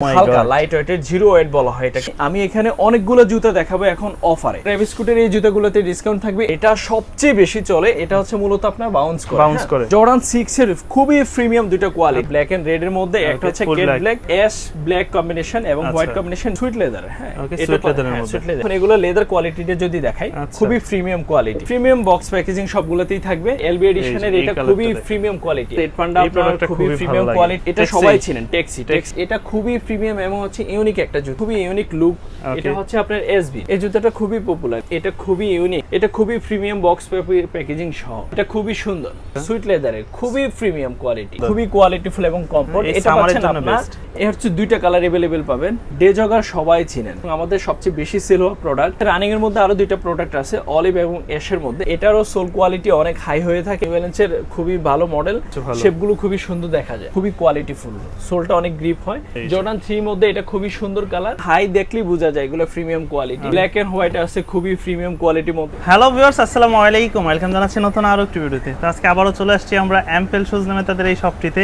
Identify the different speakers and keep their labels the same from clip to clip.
Speaker 1: হালকা লাইট ওয়েটের zero weight বলা হয় এটাকে। আমি এখানে অনেকগুলো জুতা দেখাবো এখন অফারে ট্রেভিস স্কুটের এই জুতাগুলোতে ডিসকাউন্ট থাকবে। এটা সবচেয়ে বেশি চলে। এটা হচ্ছে মূলত আপনার বাউন্স করে।
Speaker 2: Bounce করে।
Speaker 1: জর্ডান 6 এর খুবই প্রিমিয়াম দুটো কোয়ালিটি ব্ল্যাক এন্ড রেড এর মধ্যে একটা হচ্ছে কেট ব্ল্যাক অ্যাশ ব্ল্যাক কম্বিনেশন এবং। হোয়াইট কম্বিনেশন সুইট লেদার হ্যাঁ
Speaker 2: leather এর
Speaker 1: হ্যাঁ,
Speaker 2: মধ্যে।
Speaker 1: এখন এগুলো লেদার কোয়ালিটিটা যদি দেখাই
Speaker 2: আচ্ছা।
Speaker 1: খুবই premium quality premium box packaging সবগুলোতেই থাকবে। এলবি এডিশনের এটা খুবই প্রিমিয়াম কোয়ালিটি রেড পান্ডা আপনার খুবই
Speaker 2: খুবই
Speaker 1: প্রিমিয়াম কোয়ালিটি এটা সবাই চিনেন ট্যাক্সি ট্যাক্সি এটা খুবই প্রিমিয়াম এবং হচ্ছে ইউনিক একটা জুতো খুবই ইউনিক লুক
Speaker 2: Okay.
Speaker 1: এটা হচ্ছে আপনার এসবি এই জুতোটা খুবই পপুলার এটা খুবই ইউনিক এটা খুবই প্রিমিয়াম বক্স প্যাকেজিং সহ এটা খুবই সুন্দর সুইট লেদারের খুবই প্রিমিয়াম কোয়ালিটি খুবই কোয়ালিটিফুল এবং কমফোর্ট
Speaker 2: এই
Speaker 1: এটা
Speaker 2: summer এর
Speaker 1: পাচ্ছেন
Speaker 2: জন্য
Speaker 1: আপনার
Speaker 2: best।
Speaker 1: এর হচ্ছে দুইটা কালার अवेलेबल পাবেন ডে জগার সবাই চিনেন এবং আমাদের সবচেয়ে বেশি সেল হওয়া প্রোডাক্ট রানিং এর মধ্যে আরো দুইটা প্রোডাক্ট আছে অলিভ এবং এশের মধ্যে এটারও সোল কোয়ালিটি অনেক হাই হয়ে থাকে ব্যালেন্সের খুবই ভালো মডেল
Speaker 2: আচ্ছা, ভালো।
Speaker 1: শেপগুলো খুবই সুন্দর দেখা যায় খুবই কোয়ালিটিফুল সোলটা অনেক গ্রিপ হয়
Speaker 2: এই যে।
Speaker 1: জর্ডান থ্রির মধ্যে এটা খুবই সুন্দর কালার হাই দেখলেই বোঝা যায় এগুলো premium quality black and white আছে খুবই প্রিমিয়াম কোয়ালিটি মধ্যে।
Speaker 2: হ্যালো ভিউয়ার্স আসসালামু আলাইকুম। ওয়েলকাম জানাচ্ছি নতুন আরও একটি ভিডিওতে তো আজকে আবারও চলে আসছি আমরা অ্যাম্পেল শুজ নামে তাদের এই শপটিতে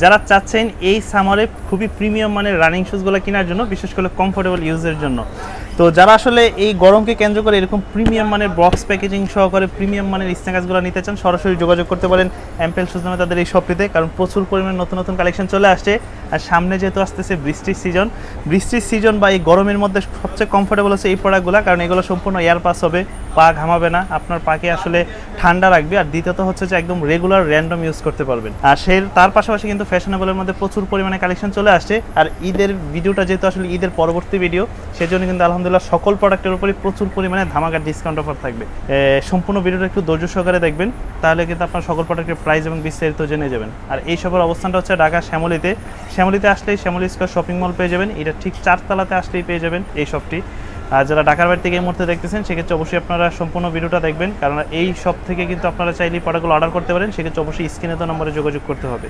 Speaker 2: যারা চাচ্ছেন এই সামারে খুবই প্রিমিয়াম মানের রানিং শুজগুলো কেনার জন্য বিশেষ করে কমফোর্টেবল ইউজের জন্য। তো যারা আসলে এই গরমকে কেন্দ্র করে এরকম প্রিমিয়াম মানের বক্স প্যাকেজিং সহকারে প্রিমিয়াম মানের স্ন্যাকাসগুলো নিতে চান, সরাসরি যোগাযোগ করতে পারেন অ্যাম্পেল শুজ নামে তাদের এই শপটিতে কারণ প্রচুর পরিমাণে নতুন নতুন কালেকশন চলে আসছে। আর সামনে যেহেতু আসতেছে বৃষ্টির সিজন বৃষ্টির সিজন বা এই গরমের মধ্যে সবচেয়ে কমফোর্টেবল হচ্ছে এই প্রোডাক্টগুলো কারণ এগুলো সম্পূর্ণ এয়ার পাস হবে, পা ঘামাবে না, আপনার পাকে আসলে ঠান্ডা রাখবে। আর দ্বিতীয়ত হচ্ছে যে একদম রেগুলার র্যান্ডম ইউজ করতে পারবেন। আর সে, তার পাশাপাশি কিন্তু ফ্যাশনেবলের মধ্যে প্রচুর পরিমাণে কালেকশন চলে আসছে। আর ঈদের ভিডিওটা যেহেতু আসলে ঈদের পরবর্তী ভিডিও সেজন্য কিন্তু আলহামদুলিল্লাহ সকল প্রোডাক্টের উপরই প্রচুর পরিমাণে ধামাকার ডিসকাউন্ট অফার থাকবে। সম্পূর্ণ ভিডিওটা একটু ধৈর্য সহকারে দেখবেন, তাহলে কিন্তু আপনার সকল প্রোডাক্টের প্রাইস এবং বিস্তারিত জেনে যাবেন। আর এই সবের অবস্থানটা হচ্ছে ঢাকা শ্যামলিতে। শ্যামলিতে আসলেই শ্যামলি স্কোয়ার শপিং মল পেয়ে যাবেন। এটা ঠিক চারতলাতে আসলেই পেয়ে যাবেন এই শপটি আর যারা ঢাকার বাড়ি থেকে এই মুহূর্তে দেখতেছেন, সেক্ষেত্রে অবশ্যই আপনারা সম্পূর্ণ ভিডিওটা দেখবেন, কারণ এই শপ থেকে কিন্তু আপনারা চাইলে প্রোডাক্টগুলো অর্ডার করতে পারেন, সেক্ষেত্রে অবশ্যই স্ক্রিনে তো নম্বরে যোগাযোগ করতে হবে।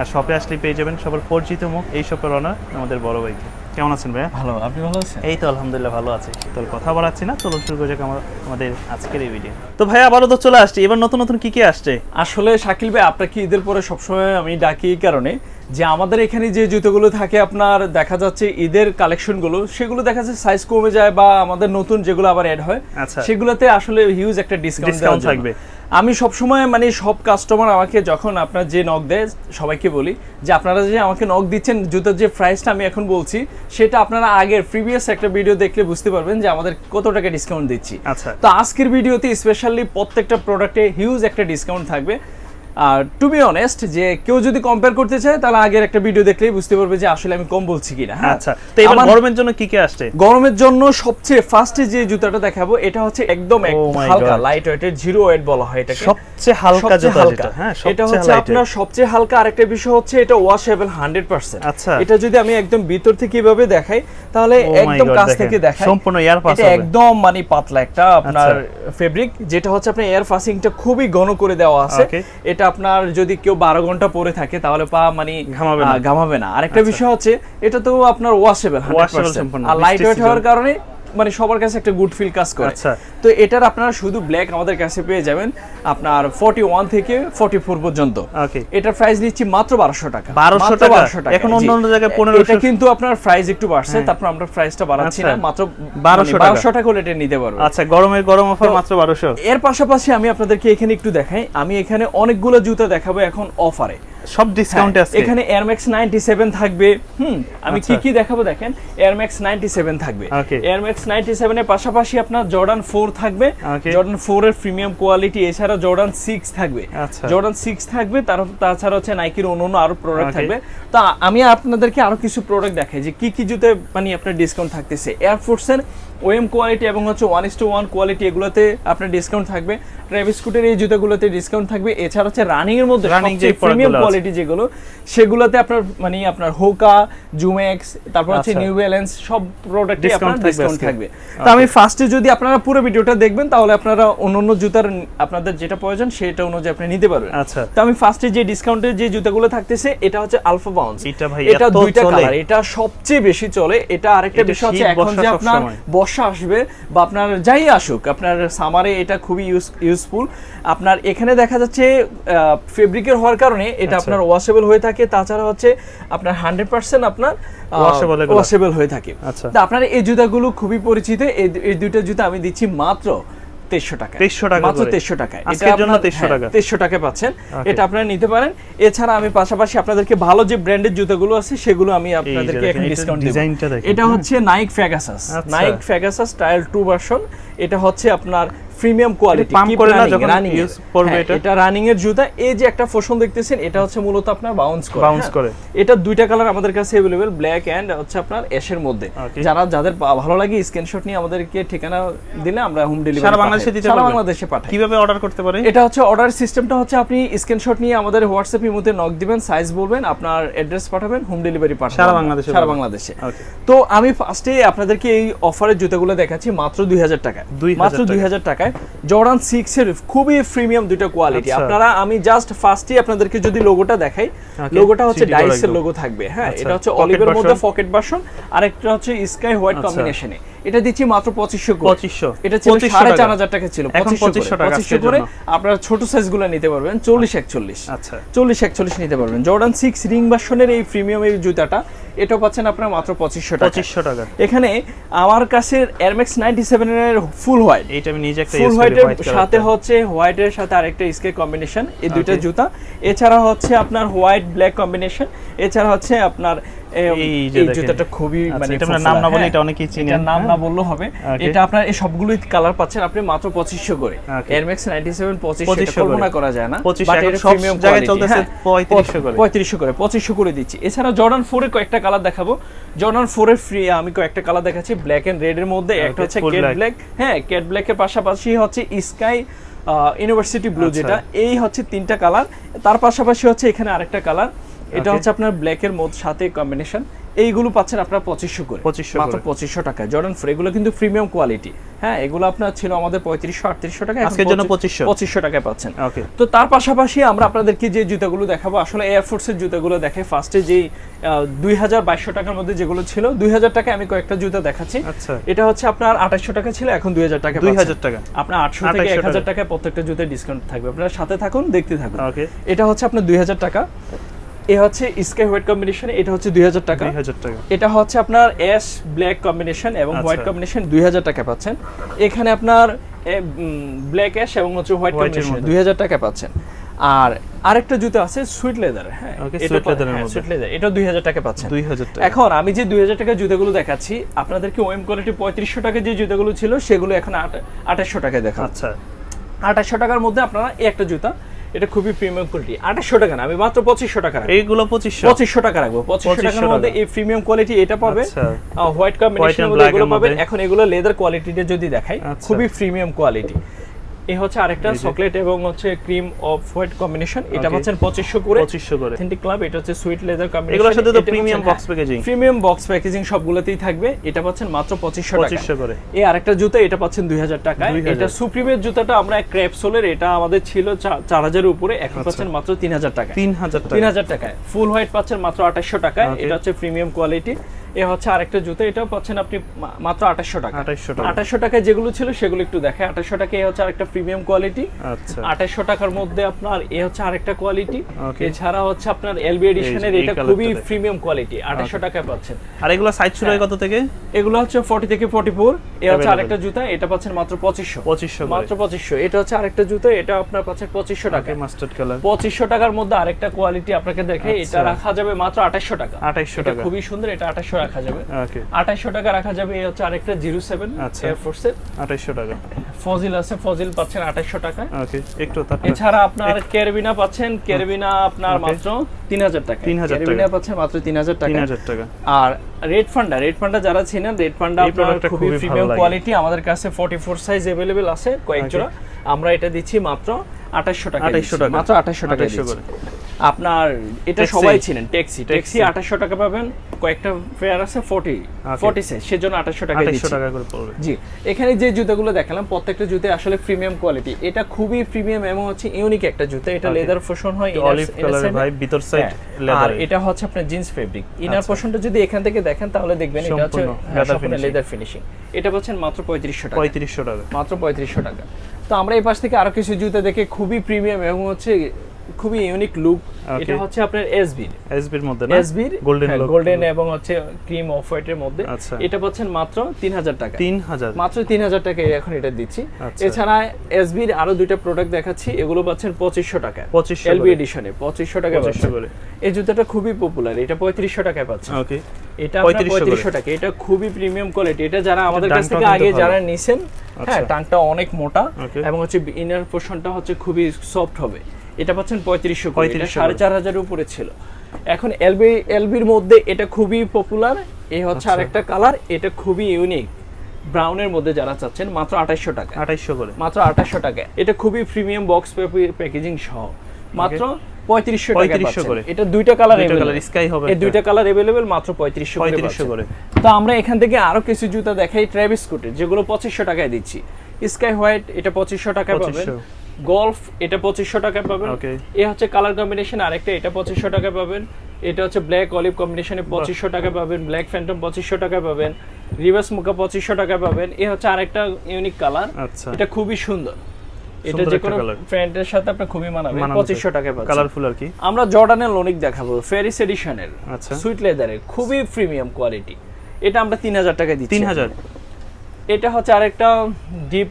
Speaker 2: আর শপে আসলেই পেয়ে যাবেন সবার পরিচিত মুখ, এই শপের অনার আমাদের বড় ভাইকে। কেমন আছেন ভাইয়া?
Speaker 1: ভালো আপনি ভালো আছেন?
Speaker 2: এই তো আলহামদুলিল্লাহ ভালো আছি। তো কথা বলাচ্ছি না? চলুন শুরু করে যাক আমার- আমাদের আজকের এই ভিডিও তো ভাই আবারও তো চলে আসছে। এবার নতুন নতুন কি কি আসছে?
Speaker 1: আসলে শাকিল ভাই আপনাকে ঈদের পরে সবসময় আমি ডাকি এই কারণে যে আমাদের এখানে যে জুতোগুলো থাকে আপনার দেখা যাচ্ছে ঈদের কালেকশনগুলো সেগুলো দেখা যাচ্ছে সাইজ কমে যায় বা আমাদের নতুন যেগুলো আবার অ্যাড হয়
Speaker 2: আচ্ছা।
Speaker 1: সেগুলোতে আসলে হিউজ একটা ডিসকাউন্ট
Speaker 2: থাকবে।
Speaker 1: আমি সবসময় মানে সব কাস্টমার আমাকে যখন আপনার যে নক দেয় সবাইকে বলি যে আপনারা যে আমাকে নক দিচ্ছেন জুতোর যে প্রাইসটা আমি এখন বলছি সেটা আপনারা আগের প্রিভিয়াস একটা ভিডিও দেখলে বুঝতে পারবেন যে আমাদের কত টাকা ডিসকাউন্ট দিচ্ছি।
Speaker 2: আচ্ছা।
Speaker 1: তো আজকের ভিডিওতে স্পেশালি প্রত্যেকটা প্রোডাক্টে হিউজ একটা ডিসকাউন্ট থাকবে। আর টু বি অনেস্ট যে কেউ যদি কম্পেয়ার করতে চায় তাহলে আগের একটা ভিডিও দেখলেই বুঝতে পারবে যে আসলে আমি কম বলছি কিনা হ্যাঁ
Speaker 2: আচ্ছা তো এবার গরমের জন্য কি কি আসছে
Speaker 1: গরমের জন্য সবচেয়ে ফার্স্টে যে জুতাটা দেখাবো এটা হচ্ছে একদম এক-
Speaker 2: Oh
Speaker 1: হালকা. লাইট ওয়েটের জিরো ওয়েট বলা হয় এটাকে
Speaker 2: সবচেয়ে হালকা জুতা যেটা হ্যাঁ
Speaker 1: এটা হচ্ছে আপনার সবচেয়ে হালকা আরেকটা বিষয় হচ্ছে এটা ওয়াশেবল হান্ড্রেড পার্সেন্ট
Speaker 2: আচ্ছা।
Speaker 1: এটা যদি আমি একদম ভিতর থেকে এভাবে দেখাই তাহলে
Speaker 2: Oh
Speaker 1: একদম কাছ থেকে দেখাই
Speaker 2: সম্পূর্ণ air pass
Speaker 1: এটা একদম মানে পাতলা একটা আপনার
Speaker 2: আচ্ছা।
Speaker 1: ফেব্রিক যেটা হচ্ছে আপনার এয়ার ফাসিংটা খুবই ঘন করে দেওয়া আছে
Speaker 2: Okay.
Speaker 1: এটা আপনার যদি কেউ বারো ঘণ্টা পরে থাকে তাহলে পা মানে
Speaker 2: ঘামাবে না।
Speaker 1: ঘামাবে না। আরেকটা
Speaker 2: একটা
Speaker 1: বিষয় হচ্ছে এটা তো আপনার ওয়াশেবল আর লাইট ওয়েট হওয়ার কারণে মানে সবার কাছে একটা গুড ফিল কাজ করে।
Speaker 2: আচ্ছা।
Speaker 1: তো এটার আপনারা শুধু ব্ল্যাক আমাদের কাছে পেয়ে যাবেন আপনার 41 থেকে 44 পর্যন্ত এটার প্রাইস নিচ্ছি মাত্র 1200 টাকা
Speaker 2: 1200
Speaker 1: মাত্র
Speaker 2: টাকা?
Speaker 1: 1200 টাকা
Speaker 2: এখন অন্য অন্য জায়গায় 1500
Speaker 1: এটা কিন্তু আপনার প্রাইস একটু বাড়ছে
Speaker 2: হ্যাঁ।
Speaker 1: তারপর আমরা প্রাইসটা বাড়াচ্ছি না
Speaker 2: আচ্ছা।
Speaker 1: মাত্র
Speaker 2: 1200 টাকা।
Speaker 1: 1200 টাকা হলে এটা নিতে পারবেন
Speaker 2: আচ্ছা গরমের গরম অফার মাত্র বারোশো
Speaker 1: এর পাশাপাশি আমি আপনাদেরকে এখানে একটু দেখাই আমি এখানে অনেকগুলো জুতা দেখাবো এখন অফারে
Speaker 2: সব ডিসকাউন্টে আছে
Speaker 1: হ্যাঁ, এখানে Air Max 97 থাকবে হুম আমি কি
Speaker 2: আচ্ছা।
Speaker 1: কি দেখাবো দেখেন Air Max 97 থাকবে এয়ার ম্যাক্স 97 এর পাশাপাশি আপনার জর্ডান 4 থাকবে. জর্ডান ফোর এর প্রিমিয়াম কোয়ালিটি এছাড়া জর্ডান সিক্স থাকবে
Speaker 2: আচ্ছা।
Speaker 1: জর্ডান সিক্স থাকবে তার তাছাড়া হচ্ছে নাইকির অন্য আরও প্রোডাক্ট থাকবে তো আমি আপনাদেরকে আরও কিছু প্রোডাক্ট দেখাই যে কি কি জুতে মানে আপনার ডিসকাউন্ট থাকতেছে এয়ারফোর্সের ওএম কোয়ালিটি এবং হচ্ছে one is to one quality এগুলোতে আপনার ডিসকাউন্ট থাকবে। ট্রেভিস স্কুটের এই জুতাগুলোতে ডিসকাউন্ট থাকবে। এছাড়া হচ্ছে রানিং এর মধ্যে প্রিমিয়াম। কোয়ালিটি যেগুলো সেগুলোতে আপনার মানে আপনার হোকা জুমেক্স তারপর হচ্ছে
Speaker 2: আচ্ছা।
Speaker 1: নিউ ব্যালেন্স সব প্রোডাক্টে আপনার ডিসকাউন্ট থাকবে। তো আমি ফার্স্টে যদি আপনারা পুরো ভিডিওটা দেখবেন তাহলে আপনারা অন্যান্য জুতার আপনাদের যেটা প্রয়োজন সেটা অনুযায়ী আপনি নিতে পারবেন।
Speaker 2: আচ্ছা।
Speaker 1: তো আমি ফার্স্টে যে ডিসকাউন্টের যে জুতাগুলো থাকতেছে এটা হচ্ছে আলফা বাউন্স
Speaker 2: এটা ভাই
Speaker 1: এটা দুইটা কালার এটা সবচেয়ে বেশি চলে। এটা আরেকটা বিষয় হচ্ছে এখন যে আপনার। বর্ষা আসবে বা আপনার যাই আসুক আপনার সামারে এটা খুবই ইউজফুল। আপনার এখানে দেখা যাচ্ছে ফেব্রিকের হওয়ার কারণে এটা আপনার ওয়াশেবল হয়ে থাকে তাছাড়া হচ্ছে আপনার হান্ড্রেড পার্সেন্ট আপনার ওয়াশেবল হয়ে থাকে।
Speaker 2: আচ্ছা।
Speaker 1: তো আপনার এই জুতাগুলো খুবই পরিচিত এই এই দুইটা জুতা আমি দিচ্ছি মাত্র তেইশশো টাকা
Speaker 2: তেইশশো টাকা
Speaker 1: মাত্র তেইশশো টাকায়।
Speaker 2: আজকের জন্য 2300
Speaker 1: হ্যাঁ,
Speaker 2: টাকা।
Speaker 1: তেইশশো টাকায় পাচ্ছেন। এটা আপনারা নিতে পারেন। এছাড়া আমি পাশাপাশি আপনাদেরকে ভালো যে ব্র্যান্ডের জুতোগুলো আছে সেগুলো আমি আপনাদেরকে এখন ডিসকাউন্ট
Speaker 2: ডিজাইনটা
Speaker 1: এটা হচ্ছে নাইক ফ্যাগাসাস
Speaker 2: আচ্ছা।
Speaker 1: Nike Pegasus trail two version এটা হচ্ছে আপনার প্রিমিয়াম কোয়ালিটি
Speaker 2: pump করে না যখন use করবে এটা?
Speaker 1: এটা রানিং এর জুতা এই যে একটা ফোশন দেখতেছেন এটা হচ্ছে মূলত আপনার বাউন্স করে
Speaker 2: Bounce
Speaker 1: হ্যাঁ?
Speaker 2: করে।
Speaker 1: এটা দুইটা কালার আমাদের কাছে अवेलेबल ব্ল্যাক এন্ড হচ্ছে আপনার অ্যাশের মধ্যে
Speaker 2: Okay.
Speaker 1: যারা যাদের পা- ভালো লাগে স্ক্রিনশট নিয়ে আমাদেরকে ঠিকানা দিলে আমরা হোম ডেলিভারি
Speaker 2: সারা বাংলাদেশে দিতে
Speaker 1: সারা
Speaker 2: পারবেন?
Speaker 1: বাংলাদেশে পাঠাই
Speaker 2: কিভাবে অর্ডার করতে পারে
Speaker 1: এটা হচ্ছে অর্ডার সিস্টেমটা হচ্ছে আপনি স্ক্রিনশট নিয়ে আমাদের হোয়াটসঅ্যাপ ইমোতে নক দিবেন সাইজ বলবেন আপনার অ্যাড্রেস পাঠাবেন হোম ডেলিভারি পাঠাবেন
Speaker 2: সারা বাংলাদেশে
Speaker 1: সারা
Speaker 2: পাবেন।
Speaker 1: বাংলাদেশে
Speaker 2: Okay.
Speaker 1: তো আমি ফার্স্টে আপনাদেরকে এই অফারের জুতাগুলো দেখাচ্ছি মাত্র দুই হাজার টাকায়
Speaker 2: 2000
Speaker 1: মাত্র
Speaker 2: টাকায়।
Speaker 1: জর্ডান সিক্স এর খুবই প্রিমিয়াম দুইটা কোয়ালিটি। আপনারা আমি জাস্ট ফার্স্টই আপনাদেরকে যদি লোগোটা দেখাই লোগোটা হচ্ছে ডাইসের লোগো থাকবে হ্যাঁ
Speaker 2: আচ্ছা,
Speaker 1: এটা হচ্ছে অলিভের মধ্যে। পকেট বাসন আর একটা হচ্ছে স্কাই হোয়াইট। কম্বিনেশনে এটা দিচ্ছি মাত্র পঁচিশশো
Speaker 2: 2500
Speaker 1: এটা ছিল সাড়ে চার হাজার টাকা ছিল। পঁচিশশো পঁচিশশো করে। আপনারা ছোট সাইজগুলো নিতে পারবেন চল্লিশ একচল্লিশ।
Speaker 2: আচ্ছা।
Speaker 1: চল্লিশ একচল্লিশ নিতে পারবেন। জর্ডান সিক্স রিং ভার্সনের এই প্রিমিয়াম এই জুতাটা এটা পাচ্ছেন আপনারা মাত্র পঁচিশশো টাকা।
Speaker 2: পঁচিশশো টাকা।
Speaker 1: এখানে আমার কাছে এয়ারম্যাক্স নাইনটি সেভেনের ফুল হোয়াইট
Speaker 2: এইটা আমি নিজে একটা
Speaker 1: ফুল হোয়াইটের সাথে। হচ্ছে হোয়াইটের সাথে আরেকটা স্কে কম্বিনেশন এই দুইটা জুতা। এছাড়া হচ্ছে আপনার হোয়াইট ব্ল্যাক কম্বিনেশন এছাড়া হচ্ছে আপনার
Speaker 2: এই যে
Speaker 1: এই
Speaker 2: দেখেন।
Speaker 1: জুতাটা খুবই মানে
Speaker 2: এটা নাম না বলে। এটা অনেকেই চিনেন,
Speaker 1: এটার নাম না। বললেও হবে এটা আপনার এই সবগুলোই কালার পাচ্ছেন আপনি মাত্র পঁচিশশো করে
Speaker 2: Okay.
Speaker 1: এয়ারম্যাক্স নাইনটি পঁচিশ
Speaker 2: 2500 করে।
Speaker 1: কল্পনা করা যায় না
Speaker 2: 2500
Speaker 1: এটা
Speaker 2: সব জায়গায় চলতেছে। 3500 করে।
Speaker 1: পঁয়ত্রিশশো করে পঁচিশশো করে দিচ্ছি এছাড়া জর্ডান ফোর এর কয়েকটা কালার দেখাবো জর্ডান ফোর এর ফ্রি আমি কয়েকটা কালার দেখাচ্ছি ব্ল্যাক এন্ড রেড এর মধ্যে একটা হচ্ছে ব্ল্যাক হ্যাঁ কেট ব্ল্যাক এর পাশাপাশি হচ্ছে স্কাই ইউনিভার্সিটি ব্লু। যেটা এই হচ্ছে তিনটা কালার তার পাশাপাশি হচ্ছে এখানে আরেকটা কালার এটা হচ্ছে আপনার ব্ল্যাক এর মধ্যে সাথে কম্বিনেশন এইগুলো পাচ্ছেন আপনার পঁচিশশো করে।
Speaker 2: 2500
Speaker 1: মাত্র। পঁচিশশো টাকা জর্ডান ফোর এগুলো কিন্তু প্রিমিয়াম কোয়ালিটি হ্যাঁ এগুলো আপনার ছিল আমাদের পঁয়ত্রিশশো আটত্রিশশো টাকা
Speaker 2: আজকের জন্য 2500
Speaker 1: পঁচিশশো। টাকায় পাচ্ছেন।
Speaker 2: ওকে
Speaker 1: তো তার পাশাপাশি আমরা আপনাদেরকে যে জুতাগুলো দেখাবো আসলে এয়ারফোর্সের জুতাগুলো দেখে ফার্স্টে যেই দুই হাজার বাইশশো টাকার মধ্যে যেগুলো ছিল দুই হাজার টাকায় আমি কয়েকটা জুতা দেখাচ্ছি।
Speaker 2: আচ্ছা।
Speaker 1: এটা হচ্ছে আপনার আঠাশশো টাকা ছিল এখন দুই হাজার টাকা
Speaker 2: দুই। হাজার টাকা।
Speaker 1: আপনার আটশো থেকে
Speaker 2: 2800
Speaker 1: এক হাজার টাকায় প্রত্যেকটা জুতায় ডিসকাউন্ট থাকবে। আপনারা সাথে থাকুন দেখতে থাকুন।
Speaker 2: ওকে
Speaker 1: এটা হচ্ছে আপনার দুই হাজার টাকা। এ হচ্ছে স্কাই হোয়াইট কম্বিনেশন এটা হচ্ছে দুই হাজার টাকা।
Speaker 2: টাকা।
Speaker 1: এটা হচ্ছে আপনার অ্যাশ ব্ল্যাক কম্বিনেশন এবং
Speaker 2: আচ্ছা।
Speaker 1: হোয়াইট কম্বিনেশন দুই হাজার টাকা পাচ্ছেন। এখানে আপনার ব্ল্যাক অ্যাশ এবং হচ্ছে হোয়াইট কম্বিনেশন দুই হাজার টাকা পাচ্ছেন। আর আরেকটা জুতো আছে সুইট লেদার হ্যাঁ
Speaker 2: মধ্যে।
Speaker 1: সুইট লেদার এটা দুই হাজার টাকা পাচ্ছেন।
Speaker 2: টাকা।
Speaker 1: এখন আমি যে দুই হাজার টাকার জুতোগুলো দেখাচ্ছি আপনাদেরকে ওএম কোয়ালিটি পঁয়ত্রিশশো টাকা যে জুতোগুলো ছিল সেগুলো এখন আঠাশশো টাকায় দেখা
Speaker 2: আচ্ছা।
Speaker 1: আঠাশশো টাকার মধ্যে আপনারা এই একটা জুতা এটা খুবই প্রিমিয়াম কোয়ালিটি আঠাশশো টাকা না আমি মাত্র পঁচিশশো টাকা।
Speaker 2: এইগুলো পঁচিশশো।
Speaker 1: পঁচিশশো টাকা রাখব পঁচিশশো
Speaker 2: 2500
Speaker 1: টাকার মধ্যে এই প্রিমিয়াম কোয়ালিটি এটা পাবে।
Speaker 2: আচ্ছা।
Speaker 1: হোয়াইট
Speaker 2: black
Speaker 1: এগুলো
Speaker 2: পাবে
Speaker 1: পাবেন এখন এগুলো লেদার কোয়ালিটিটা যদি দেখাই
Speaker 2: আচ্ছা।
Speaker 1: খুবই প্রিমিয়াম কোয়ালিটি এই হচ্ছে আরেকটা চকলেট এবং হচ্ছে ক্রিম অফ হোয়াইট কম্বিনেশন এটা পাচ্ছেন করে।
Speaker 2: করে।
Speaker 1: অথেন্টিক ক্লাব এটা হচ্ছে সুইট লেদার কম্বিনেশন
Speaker 2: এগুলোর সাথে তো premium box packaging
Speaker 1: premium box packaging সবগুলোতেই থাকবে এটা পাচ্ছেন মাত্র টাকা।
Speaker 2: করে।
Speaker 1: এই আরেকটা জুতা এটা পাচ্ছেন দুই হাজার টাকায়। এটা সুপ্রিমের জুতাটা আমরা ক্র্যাপসোলের এটা আমাদের ছিল উপরে এখন
Speaker 2: আচ্ছা।
Speaker 1: পাচ্ছেন মাত্র টাকা। টাকায়। ফুল হোয়াইট পাচ্ছেন মাত্র আঠাশশো টাকায়। এটা হচ্ছে প্রিমিয়াম কোয়ালিটি এ হচ্ছে আরেকটা জুতো এটাও পাচ্ছেন আপনি মাত্র আঠাশশো টাকা
Speaker 2: আঠাশশো টাকা।
Speaker 1: আঠাশশো টাকায় যেগুলো ছিল সেগুলো একটু দেখে আঠাশশো টাকা এ হচ্ছে আরেকটা প্রিমিয়াম কোয়ালিটি
Speaker 2: আচ্ছা।
Speaker 1: আঠাশশো টাকার মধ্যে আপনার এ হচ্ছে আরেকটা কোয়ালিটি এছাড়া হচ্ছে আপনার এলবি এডিশনের এটা খুবই প্রিমিয়াম কোয়ালিটি আঠাশশো টাকায় পাচ্ছেন।
Speaker 2: আর এগুলো সাইজ ছিল
Speaker 1: হ্যাঁ।
Speaker 2: কত থেকে?
Speaker 1: এগুলো হচ্ছে ফর্টি থেকে ফর্টি ফোর এ হচ্ছে আরেকটা জুতা এটা পাচ্ছেন মাত্র পঁচিশশো।
Speaker 2: পঁচিশশো করে।
Speaker 1: মাত্র পঁচিশশো। এটা হচ্ছে আরেকটা জুতো এটা আপনার পাচ্ছেন পঁচিশশো টাকা
Speaker 2: মাস্টার্ড কালার
Speaker 1: পঁচিশশো টাকার মধ্যে আরেকটা কোয়ালিটি আপনাকে দেখে এটা
Speaker 2: আচ্ছা।
Speaker 1: রাখা যাবে মাত্র আঠাশশো টাকা।
Speaker 2: আঠাইশশো
Speaker 1: এটা
Speaker 2: টাকা।
Speaker 1: খুবই সুন্দর এটা আঠাশশো রাখা যাবে।
Speaker 2: ওকে
Speaker 1: আঠাশশো টাকা রাখা যাবে এই হচ্ছে আরেকটা জিরো সেভেন
Speaker 2: আচ্ছা।
Speaker 1: এয়ারফোর্সের
Speaker 2: আঠাইশশো টাকা।
Speaker 1: ফজিল আছে ফজিল পাচ্ছেন আঠাশশো টাকা
Speaker 2: ওকে একটু তার
Speaker 1: এছাড়া আপনার ক্যারবিনা পাচ্ছেন ক্যারবিনা আপনার
Speaker 2: Okay.
Speaker 1: মাত্র তিন হাজার টাকা
Speaker 2: 3000 টাকা।
Speaker 1: ক্যারবিনা পাচ্ছেন মাত্র তিন হাজার
Speaker 2: তিন
Speaker 1: টাকা
Speaker 2: হাজার টাকা
Speaker 1: আর রেড ফান্ডা রেড ফান্ডা যারা ছিলেন রেড ফান্ডা
Speaker 2: এই
Speaker 1: আপনার
Speaker 2: productটা
Speaker 1: খুবই
Speaker 2: খুবই ভালো
Speaker 1: প্রিমিয়াম
Speaker 2: লাগে।
Speaker 1: কোয়ালিটি আমাদের কাছে 44 সাইজ अवेलेबल আছে কয়েক
Speaker 2: Okay.
Speaker 1: জোড়া আমরা এটা দিচ্ছি মাত্র 2800 টাকা
Speaker 2: 2800 টাকা।
Speaker 1: মাত্র 2800 টাকা
Speaker 2: 2800
Speaker 1: দিচ্ছি
Speaker 2: করে।
Speaker 1: আপনার এটা সবাই ছিলেন ট্যাক্সি ট্যাক্সি। 2800 টাকা পাবেন কয়েকটা ফেয়ার আছে 40
Speaker 2: Okay.
Speaker 1: 40 সাইজ সেজন্য 2800 টাকা
Speaker 2: টাকা করে পড়বে।
Speaker 1: জি এখানে যে জুতাগুলো দেখালাম প্রত্যেকটা জুতে আসলে প্রিমিয়াম কোয়ালিটি এটা খুবই প্রিমিয়াম এবং হচ্ছে ইউনিক একটা জুতা। এটা লেদার ফ্যাশন হয়
Speaker 2: অলিভ
Speaker 1: এ।
Speaker 2: ভাই ভিতর সাইড
Speaker 1: হ্যাঁ, আর এটা হচ্ছে আপনার জিন্স ফেব্রিক ইনার। পোর্শনটা যদি এখান থেকে দেখেন তাহলে দেখবেন এটা হচ্ছে লেদার ফিনিশিং এটা পাচ্ছেন মাত্র পঁয়ত্রিশশো টাকা।
Speaker 2: পঁয়ত্রিশশো টাকা।
Speaker 1: মাত্র পঁয়ত্রিশশো টাকা। তো আমরা এই পাশ থেকে আরও কিছু জুতা দেখে খুবই প্রিমিয়াম এবং হচ্ছে খুবই ইউনিক লুক এটা হচ্ছে আপনার এসবি
Speaker 2: এসবির মধ্যে না?
Speaker 1: এসবির
Speaker 2: গোল্ডেন
Speaker 1: গোল্ডেন এবং হচ্ছে ক্রিম অফ হোয়াইটের মধ্যে।
Speaker 2: আচ্ছা।
Speaker 1: এটা পাচ্ছেন মাত্র তিন হাজার টাকা।
Speaker 2: তিন হাজার।
Speaker 1: মাত্র তিন হাজার টাকা এখন এটা দিচ্ছি।
Speaker 2: আচ্ছা।
Speaker 1: এছাড়া এসবির আরও দুইটা প্রোডাক্ট দেখাচ্ছি এগুলো পাচ্ছেন পঁচিশশো টাকা
Speaker 2: 2500
Speaker 1: এলবি এডিশনে পঁচিশশো টাকা
Speaker 2: 2500
Speaker 1: পাচ্ছেন। এই জুতাটা খুবই পপুলার এটা পঁয়ত্রিশশো টাকায় পাচ্ছেন।
Speaker 2: ওকে
Speaker 1: এটা
Speaker 2: 3500
Speaker 1: টাকা এটা খুবই প্রিমিয়াম কোয়ালিটি এটা যারা আমাদের কাছ থেকে আগে যারা নিছেন হ্যাঁ
Speaker 2: আচ্ছা।
Speaker 1: টাংটা অনেক মোটা এবং হচ্ছে ইনার পোর্শনটা হচ্ছে খুবই সফট হবে। এটা পাচ্ছেন পঁয়ত্রিশশো
Speaker 2: পঁয়ত্রিশ
Speaker 1: সাড়ে চার হাজারের উপরে ছিল। এখন এলবি এলবির মধ্যে এটা খুবই পপুলার এ হচ্ছে
Speaker 2: আচ্ছা।
Speaker 1: আরেকটা কালার এটা খুবই ইউনিক ব্রাউনের মধ্যে যারা চাচ্ছেন মাত্র আঠাশশো টাকা।
Speaker 2: আঠাশশো করে।
Speaker 1: মাত্র আঠাশশো টাকা। এটা খুবই প্রিমিয়াম বক্স প্যাকেজিং সহ। মাত্র পঁয়ত্রিশশো
Speaker 2: পঁয়ত্রিশশো করে।
Speaker 1: এটা দুইটা কালার
Speaker 2: কালার স্কাই হবে
Speaker 1: এই দুইটা কালার অ্যাভেলেবেল মাত্র পঁয়ত্রিশশো
Speaker 2: পঁয়ত্রিশশো করে।
Speaker 1: তো আমরা এখান থেকে আরও কিছু জুতা দেখাই ট্র্যাভিস কোটের যেগুলো পঁচিশশো টাকায় দিচ্ছি। স্কাই হোয়াইট এটা পঁচিশশো টাকায় পাবেন। গলফ এটা পঁচিশশো টাকায় পাবেন. এই হচ্ছে কালার কম্বিনেশন আরেকটা এটা 2500 টাকায় পাবেন। এটা হচ্ছে ব্ল্যাক অলিভ কম্বিনেশনে 2500 টাকায় পাবেন। ব্ল্যাক ফ্যান্টম 2500 টাকায় পাবেন। রিভার্স মুকা 2500 টাকায় পাবেন। এই হচ্ছে আরেকটা ইউনিক কালার
Speaker 2: আচ্ছা।
Speaker 1: এটা খুবই সুন্দর। এটা যে কোনো। সাথে আপনার খুবই মানাবে 2500 টাকায় পাচ্ছেন।
Speaker 2: কালারফুল আর কি।
Speaker 1: আমরা জর্ডানের লোনিক দেখাবো ফেরিস এডিশনের
Speaker 2: আচ্ছা।
Speaker 1: সুইট লেদারের খুবই প্রিমিয়াম কোয়ালিটি এটা আমরা তিন হাজার টাকা দিচ্ছি।
Speaker 2: তিন হাজার।
Speaker 1: এটা হচ্ছে আরেকটা ডিপ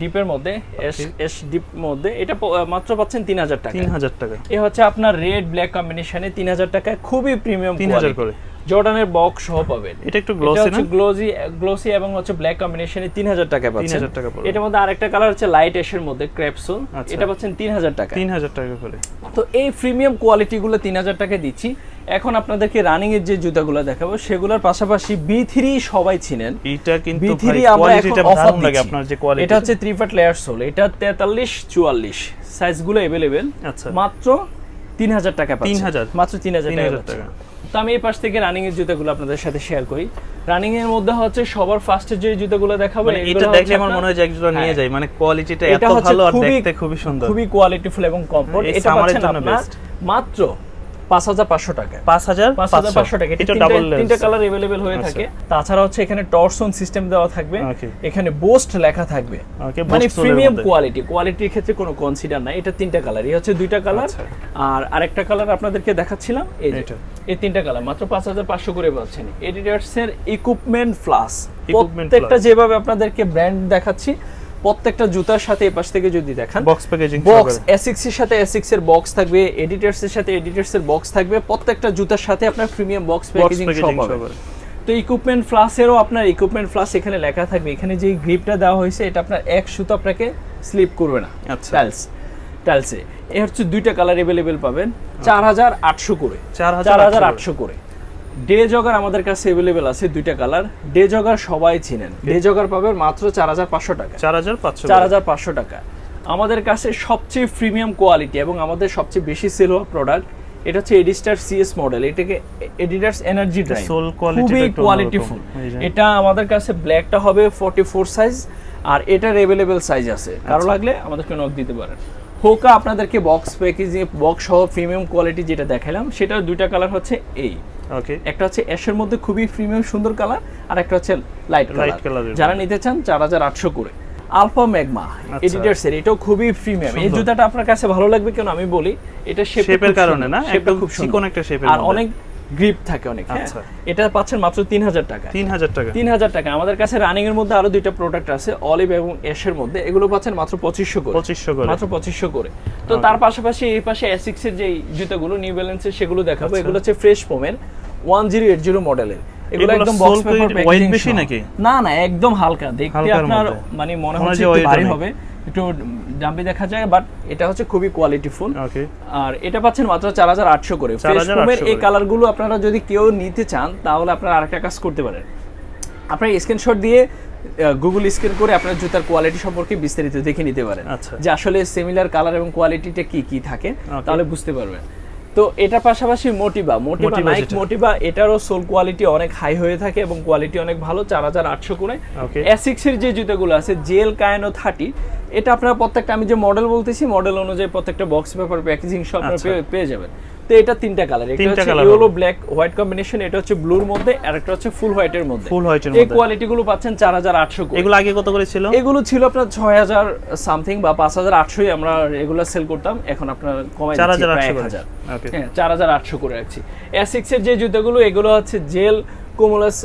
Speaker 1: ডিপের মধ্যে এস এস ডিপ মধ্যে এটা মাত্র পাচ্ছেন তিন হাজার টাকা
Speaker 2: তিন হাজার টাকা।
Speaker 1: এ হচ্ছে আপনার রেড ব্ল্যাক কম্বিনেশনে তিন হাজার টাকায় খুবই প্রিমিয়াম
Speaker 2: তিন হাজার করে।
Speaker 1: জর্ডানের বক্স সহ পাবেন।
Speaker 2: এটা একটু গ্লসি না?
Speaker 1: গ্লোসি গ্লোসি এবং হচ্ছে ব্ল্যাক কম্বিনেশনে তিন হাজার টাকা পাচ্ছেন।
Speaker 2: 3000 টাকা পড়বে।
Speaker 1: এটার মধ্যে আরেকটা কালার হচ্ছে লাইট এশের মধ্যে ক্রেপসোল
Speaker 2: আচ্ছা।
Speaker 1: এটা পাচ্ছেন তিন হাজার টাকা।
Speaker 2: তিন হাজার টাকা করে।
Speaker 1: তো এই প্রিমিয়াম কোয়ালিটিগুলো তিন হাজার টাকা দিচ্ছি। এখন আপনাদেরকে রানিং এর যে জুতাগুলো দেখাবো সেগুলোর পাশাপাশি বি থ্রি সবাই চিনেন।
Speaker 2: এটা কিন্তু
Speaker 1: বি
Speaker 2: ভাই
Speaker 1: আমরা এখন অফার
Speaker 2: লাগে আপনার যে কোয়ালিটি
Speaker 1: এটা হচ্ছে থ্রি পার্ট লেয়ার সোল এটা তেতাল্লিশ চুয়াল্লিশ। সাইজগুলো অ্যাভেলেবেল
Speaker 2: আচ্ছা।
Speaker 1: মাত্র তিন হাজার টাকা পাচ্ছেন।
Speaker 2: 3000
Speaker 1: মাত্র তিন হাজার
Speaker 2: 3000
Speaker 1: টাকা। তো আমি এই পাশ থেকে রানিং এর জুতাগুলো আপনাদের সাথে শেয়ার করি। রানিং এর মধ্যে হচ্ছে সবার ফার্স্টে যে জুতাগুলো দেখাবো
Speaker 2: মানে এটা দেখলে আমার মনে হয় যে একজন নিয়ে
Speaker 1: যাই
Speaker 2: যায় মানে কোয়ালিটিটা এত ভালো আর দেখতে খুবই সুন্দর।
Speaker 1: খুবই কোয়ালিটিফুল এবং কমফোর্ট এটা
Speaker 2: আমার
Speaker 1: পাচ্ছেন
Speaker 2: জন্য
Speaker 1: আপনার মাত্র পাঁচ হাজার পাঁচশো টাকা
Speaker 2: পাঁচ হাজার
Speaker 1: পাঁচ হাজার পাঁচশো টাকা
Speaker 2: এটা ডাবল
Speaker 1: তিনটা- কালার এভেলেবেল হয়ে
Speaker 2: আচ্ছা।
Speaker 1: থাকে। তাছাড়া হচ্ছে এখানে টর্সন সিস্টেম দেওয়া থাকবে। এখানে বোস্ট লেখা থাকবে। মানে প্রিমিয়াম কোয়ালিটি কোয়ালিটির ক্ষেত্রে কোনো কনসিডার নাই। এটা তিনটা কালার এই হচ্ছে দুইটা কালার
Speaker 2: আচ্ছা।
Speaker 1: আর আরেকটা কালার আপনাদেরকে দেখাচ্ছিলাম। এই যে এই তিনটা কালার মাত্র পাঁচ হাজার পাঁচশো করে পাচ্ছেন। এডিটার্স এর ইকুইপমেন্ট প্লাস প্রত্যেকটা যেভাবে আপনাদেরকে ব্র্যান্ড দেখাচ্ছি প্রত্যেকটা জুতার সাথে এই পাশ থেকে যদি দেখান
Speaker 2: বক্স প্যাকেজিং
Speaker 1: বক্স এসিক্স এর সাথে এসিক্স এর বক্স থাকবে এডিটরস এর সাথে এডিটরস এর বক্স থাকবে প্রত্যেকটা জুতার সাথে আপনার প্রিমিয়াম বক্স প্যাকেজিং সব হবে তো ইকুইপমেন্ট ফ্লাসেরও আপনার ইকুইপমেন্ট ফ্লাস এখানে লেখা থাকবে। এখানে যে গ্রিপটা দেওয়া হয়েছে এটা আপনার এক সুতো আপনাকে স্লিপ করবে না
Speaker 2: আচ্ছা।
Speaker 1: টাইলস টাইলসে এ। হচ্ছে দুইটা কালার অ্যাভেলেবেল পাবেন চার হাজার আটশো করে।
Speaker 2: 4,800
Speaker 1: চার হাজার আটশো করে। ডে জগার আমাদের কাছে অ্যাভেলেবেল আছে দুইটা কালার ডে জগার সবাই চিনেন। ডে জগার পাবেন মাত্র চার হাজার পাঁচশো টাকা।
Speaker 2: চার হাজার পাঁচশো
Speaker 1: চার হাজার পাঁচশো টাকা। আমাদের কাছে সবচেয়ে প্রিমিয়াম কোয়ালিটি এবং আমাদের সবচেয়ে বেশি সেল হওয়া প্রোডাক্ট এটা হচ্ছে এডিস্টার সিএস মডেল এটাকে এডিটার্স এনার্জি ড্রাইভ
Speaker 2: Sole কোয়ালিটি টা
Speaker 1: খুবই
Speaker 2: একটু
Speaker 1: কোয়ালিটিফুল
Speaker 2: অন্যরকম। এই যে।
Speaker 1: এটা আমাদের কাছে ব্ল্যাকটা হবে ফর্টি ফোর সাইজ আর এটার অ্যাভেলেবেল সাইজ আছে। কারও
Speaker 2: আচ্ছা।
Speaker 1: লাগলে আমাদেরকে নক দিতে পারেন। হোকা আপনাদেরকে বক্স প্যাকেজিং বক্স সহ প্রিমিয়াম কোয়ালিটি যেটা দেখালাম সেটার দুইটা কালার হচ্ছে এই।
Speaker 2: ওকে
Speaker 1: একটা হচ্ছে অ্যাশের মধ্যে খুবই প্রিমিয়াম সুন্দর কালার আর একটা হচ্ছে লাইট
Speaker 2: Light
Speaker 1: কালার যারা নিতে চান চার হাজার আটশো করে। আলফা ম্যাগমা এডিটার্স এর এটাও খুবই প্রিমিয়াম এই। জুতাটা আপনার কাছে ভালো লাগবে কেন আমি বলি এটা
Speaker 2: শেপের কারণে না? একদম
Speaker 1: খুব
Speaker 2: চিকন একটা শেপের
Speaker 1: আর অনেক গ্রিপ থাকে অনেক হ্যাঁ?
Speaker 2: আচ্ছা।
Speaker 1: এটা পাচ্ছেন মাত্র তিন হাজার টাকা
Speaker 2: তিন হাজার টাকা।
Speaker 1: তিন হাজার টাকা। আমাদের কাছে রানিং এর মধ্যে আরও দুইটা প্রোডাক্ট আছে অলিভ এবং এশের মধ্যে। এগুলো পাচ্ছেন মাত্র পঁচিশশো করে।
Speaker 2: পঁচিশশো করে।
Speaker 1: মাত্র পঁচিশশো করে। তো তার পাশাপাশি এই পাশে এসিক্স এর যে জুতাগুলো নিউ ব্যালেন্সের সেগুলো দেখাবো।
Speaker 2: আচ্ছা।
Speaker 1: এগুলো হচ্ছে ফ্রেশ ফোমের ওয়ান জিরো এইট জিরো মডেলের এগুলো একদম বক্স পেপার
Speaker 2: বেশি নাকি?
Speaker 1: না না একদম হালকা। দেখতে আপনার মানে মনে হচ্ছে
Speaker 2: হয়
Speaker 1: ভারী হবে। একটু দামি দেখা যায় বাট এটা হচ্ছে খুবই কোয়ালিটিফুল
Speaker 2: ওকে
Speaker 1: আর এটা পাচ্ছেন মাত্র চার হাজার আটশো করে। ফেসবুকের এই
Speaker 2: কালার
Speaker 1: কালারগুলো আপনারা যদি কেউ নিতে চান তাহলে আপনারা আরেকটা কাজ করতে পারেন। আপনার স্ক্রিনশট দিয়ে গুগল স্ক্যান করে আপনার জুতার কোয়ালিটি সম্পর্কে বিস্তারিত দেখে নিতে পারেন।
Speaker 2: আচ্ছা।
Speaker 1: যে আসলে সিমিলার কালার এবং কোয়ালিটিটা কি কি থাকে তাহলে বুঝতে পারবেন। তো এটা পাশাপাশি মোটিভা মোটিবা
Speaker 2: Motiva
Speaker 1: নাইক
Speaker 2: মোটিভা
Speaker 1: মোটিবা এটারও সোল কোয়ালিটি অনেক হাই হয়ে থাকে এবং কোয়ালিটি অনেক ভালো চার হাজার আটশো করে. অ্যাসিক্স এর যে জুতাগুলো আছে জেল কায়নো থার্টি এটা আপনারা প্রত্যেকটা আমি যে মডেল বলতেছি মডেল অনুযায়ী প্রত্যেকটা বক্স পেপার প্যাকেজিং সব
Speaker 2: আচ্ছা।
Speaker 1: পেয়ে যাবেন তো এটা তিনটা কালার এটা হচ্ছে ইয়েলো ব্ল্যাক হোয়াইট কম্বিনেশন এটা হচ্ছে ব্লুর মধ্যে আর একটা হচ্ছে ফুল হোয়াইটের মধ্যে।
Speaker 2: ফুল হোয়াইট এর
Speaker 1: এই কোয়ালিটি গুলো পাচ্ছেন চার হাজার আটশো
Speaker 2: এগুলো আগে কত করে ছিল?
Speaker 1: এগুলো ছিল আপনার ছয় হাজার সামথিং বা পাঁচ হাজার আটশোই আমরা রেগুলার সেল করতাম এখন আপনার কমাই দিচ্ছি
Speaker 2: হাজার
Speaker 1: প্রায়
Speaker 2: আটশো
Speaker 1: এক
Speaker 2: করে
Speaker 1: হাজার।
Speaker 2: ওকে
Speaker 1: হ্যাঁ চার হাজার আটশো করে রাখছি। এসিক্স এর যে জুতোগুলো এগুলো হচ্ছে gel Cumulus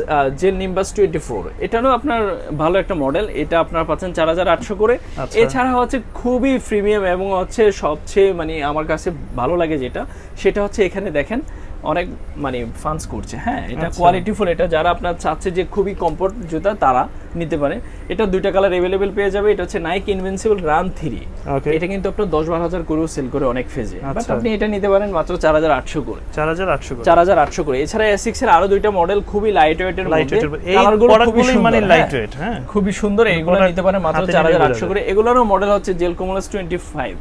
Speaker 1: gel Nimbus twenty four এটারও আপনার ভালো একটা মডেল এটা আপনার পাচ্ছেন চার হাজার আটশো করে।
Speaker 2: আচ্ছা।
Speaker 1: এছাড়া হচ্ছে খুবই প্রিমিয়াম এবং হচ্ছে সবচেয়ে মানে আমার কাছে ভালো লাগে যেটা সেটা হচ্ছে এখানে দেখেন অনেক মানে ফান্স করছে। হ্যাঁ এটা
Speaker 2: কোয়ালিটি
Speaker 1: কোয়ালিটিফুল এটা যারা আপনার চাচ্ছে যে খুবই কমফোর্ট জুতা তারা নিতে পারে। এটা দুইটা কালার অ্যাভেলেবেল পেয়ে যাবে। এটা হচ্ছে নাইক ইনভেন্সিবল রান থ্রি এটা কিন্তু আপনার দশ বারো হাজার করেও সেল করে অনেক ফেজে বাট
Speaker 2: আচ্ছা।
Speaker 1: আপনি এটা নিতে পারেন মাত্র চার হাজার আটশো করে।
Speaker 2: চার হাজার আটশো করে।
Speaker 1: চার হাজার আটশো করে। এছাড়া এসিক্স এর আরও দুইটা মডেল খুবই লাইট ওয়েটের কালারগুলো খুবই
Speaker 2: মানে লাইট
Speaker 1: হ্যাঁ।
Speaker 2: ওয়েট হ্যাঁ।
Speaker 1: খুবই সুন্দর। এইগুলো নিতে পারেন মাত্র চার হাজার আটশো করে। এগুলোরও মডেল হচ্ছে জেল কোমোলাস টোয়েন্টি ফাইভ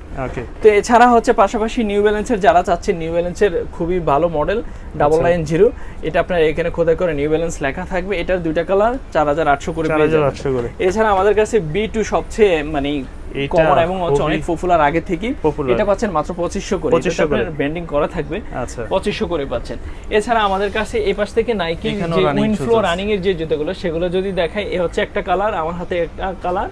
Speaker 1: তো এছাড়া হচ্ছে পাশাপাশি নিউ ব্যালেন্সের যারা চাচ্ছেন নিউ ব্যালেন্সের খুবই ভালো মডেল ডাবল নাইন জিরো এটা আপনার এখানে খোদাই করে নিউ ব্যালেন্স লেখা থাকবে। এটার দুইটা কালার চার হাজার আটশো করে
Speaker 2: করে।
Speaker 1: এছাড়া আমাদের কাছে বি টু সবচেয়ে মানে কমন এবং হচ্ছে অনেক পপুলার আগে
Speaker 2: popular।
Speaker 1: এটা পাচ্ছেন মাত্র পঁচিশশো করে।
Speaker 2: 2500 করে।
Speaker 1: করা থাকবে।
Speaker 2: আচ্ছা।
Speaker 1: পঁচিশশো করে পাচ্ছেন। এছাড়া আমাদের কাছে এই পাশ থেকে নাইকি যে
Speaker 2: running
Speaker 1: উইন
Speaker 2: shoes
Speaker 1: ফ্লো
Speaker 2: আছে।
Speaker 1: রানিং এর যে জুতোগুলো সেগুলো যদি দেখাই এ হচ্ছে একটা কালার আমার হাতে একটা কালার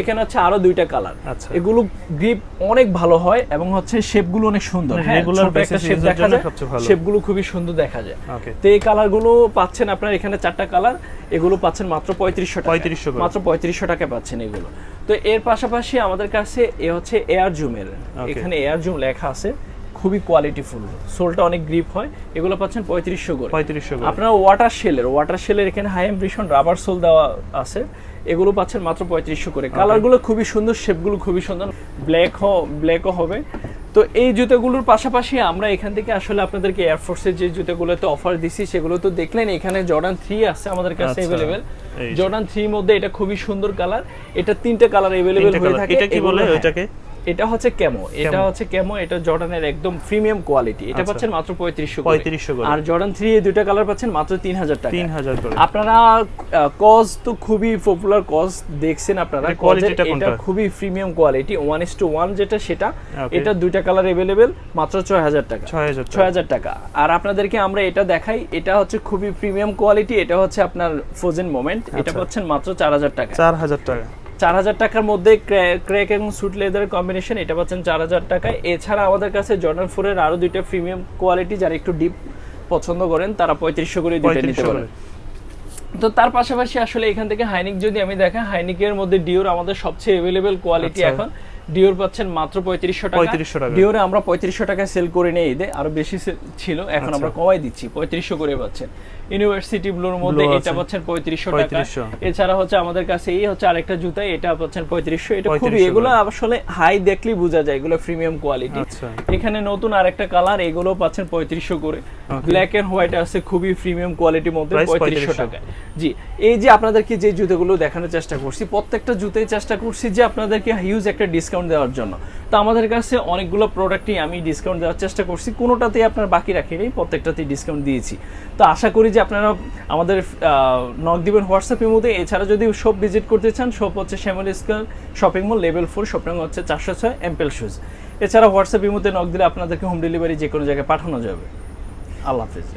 Speaker 1: এখানে হচ্ছে আরও দুইটা কালার
Speaker 2: আচ্ছা।
Speaker 1: এগুলো গ্রিপ অনেক ভালো হয় এবং হচ্ছে শেপগুলো অনেক সুন্দর।
Speaker 2: মানে
Speaker 1: হ্যাঁ একটা শেপ দেখা যায়। শেপগুলো খুবই সুন্দর দেখা যায়। তো এই কালারগুলো পাচ্ছেন আপনার এখানে চারটা কালার এগুলো পাচ্ছেন মাত্র পঁয়ত্রিশশো
Speaker 2: পঁয়ত্রিশশো
Speaker 1: মাত্র পঁয়ত্রিশশো টাকা পাচ্ছেন এগুলো। তো এর পাশাপাশি আমাদের কাছে এ হচ্ছে এয়ার জুমের এখানে এয়ার জুম লেখা আছে খুবই কোয়ালিটিফুল সোলটা অনেক গ্রিপ হয় এগুলো পাচ্ছেন পঁয়ত্রিশশো করে।
Speaker 2: পঁয়ত্রিশশো
Speaker 1: আপনার ওয়াটার শেলের ওয়াটার সেলের এখানে হাই এমব্রিশন রাবার সোল দেওয়া আছে। এগুলো পাচ্ছেন মাত্র পঁয়ত্রিশশো করে। কালারগুলো খুবই সুন্দর শেপগুলো খুবই সুন্দর। ব্ল্যাক হ ব্ল্যাকও হবে। তো এই জুতোগুলোর পাশাপাশি আমরা এখান থেকে আসলে আপনাদেরকে এয়ারফোর্সের যে জুতোগুলোতে অফার দিছি সেগুলো তো দেখলেন এখানে জর্ডান থ্রি আছে আমাদের কাছে অ্যাভেলেবেল জর্ডান থ্রি মধ্যে এটা খুবই সুন্দর কালার এটা তিনটে কালার অ্যাভেলেবেল হয়ে থাকে
Speaker 2: এটা কি বলে
Speaker 1: হ্যাঁ,
Speaker 2: ওইটাকে?
Speaker 1: এটা হচ্ছে কেমো এটা হচ্ছে কেমো এটা জর্ডানের একদম প্রিমিয়াম কোয়ালিটি এটা
Speaker 2: আচ্ছা।
Speaker 1: পাচ্ছেন মাত্র পঁয়ত্রিশশো
Speaker 2: 3500 করে।
Speaker 1: আর জর্ডান থ্রি এই দুইটা কালার পাচ্ছেন মাত্র তিন হাজার টাকা।
Speaker 2: তিন হাজার করে।
Speaker 1: আপনারা কজ তো খুবই পপুলার কজ দেখছেন আপনারা।
Speaker 2: এর
Speaker 1: এটা খুবই premium quality one is to one যেটা সেটা। এটা দুইটা কালার অ্যাভেলেবেল মাত্র ছয় হাজার টাকা।
Speaker 2: ছয় হাজার
Speaker 1: ছয় হাজার টাকা। আর আপনাদেরকে আমরা এটা দেখাই এটা হচ্ছে খুবই প্রিমিয়াম কোয়ালিটি এটা হচ্ছে আপনার ফ্রোজেন মোমেন্ট এটা
Speaker 2: আচ্ছা।
Speaker 1: পাচ্ছেন মাত্র চার হাজার টাকা।
Speaker 2: চার হাজার টাকা।
Speaker 1: চার হাজার টাকার মধ্যে ক্র্যাক এবং সুট লেদার কম্বিনেশন এটা পাচ্ছেন চার হাজার টাকায় এছাড়া আমাদের কাছে জর্ডান ফোরের আরও দুইটা প্রিমিয়াম কোয়ালিটি যারা একটু ডিপ পছন্দ করেন তারা পঁয়ত্রিশশো করে দুইটা নিতে পারেন তো তার পাশাপাশি আসলে এখান থেকে হাইনিক যদি আমি দেখা হাইনিকের মধ্যে ডিওর আমাদের সবচেয়ে অ্যাভেলেবেল কোয়ালিটি
Speaker 2: আচ্ছা।
Speaker 1: এখন ডিওর পাচ্ছেন মাত্র পঁয়ত্রিশশো টাকা
Speaker 2: 3500 টাকা।
Speaker 1: ডিওরে আমরা পঁয়ত্রিশশো টাকায় সেল করে নিয়ে ঈদে আরও বেশি ছিল এখন
Speaker 2: আচ্ছা।
Speaker 1: আমরা কমাই দিচ্ছি পঁয়ত্রিশশো করে পাচ্ছেন ইউনিভার্সিটি ব্লুর মধ্যে এটা। পাচ্ছেন পঁয়ত্রিশশো টাকা।
Speaker 2: 3500
Speaker 1: এছাড়া হচ্ছে আমাদের কাছে এই হচ্ছে আরেকটা জুতা এটা পাচ্ছেন পঁয়ত্রিশশো। এটা খুবই এগুলো আসলে হাই দেখলেই বোঝা যায় এগুলো প্রিমিয়াম কোয়ালিটি
Speaker 2: আচ্ছা।
Speaker 1: এখানে নতুন আরেকটা কালার এগুলো পাচ্ছেন পঁয়ত্রিশশো করে। ব্ল্যাক এন্ড হোয়াইট আছে খুবই প্রিমিয়াম কোয়ালিটির মধ্যে পঁয়ত্রিশশো
Speaker 2: 3500
Speaker 1: টাকায়। জি এই যে আপনাদেরকে যে জুতোগুলো দেখানোর চেষ্টা করছি প্রত্যেকটা জুতোই চেষ্টা করছি যে আপনাদেরকে হিউজ একটা ডিসকাউন্ট দেওয়ার জন্য। তো আমাদের কাছে অনেকগুলো প্রোডাক্টই আমি ডিসকাউন্ট দেওয়ার চেষ্টা করছি কোনোটাতেই আপনার বাকি রাখিনি প্রত্যেকটাতেই ডিসকাউন্ট দিয়েছি। তো আশা করি যে আপনারা আমাদের নক দিবেন হোয়াটসঅ্যাপের মধ্যে। এছাড়া যদি শপ ভিজিট করতে চান শপ হচ্ছে Shyamal square shopping mall level four shopping হচ্ছে চারশো ছয় এম্পেল শুজ এছাড়া হোয়াটসঅ্যাপের মধ্যে নক দিলে আপনাদেরকে হোম ডেলিভারি যে কোনো জায়গায় পাঠানো যাবে। আল্লাহ হাফেজ।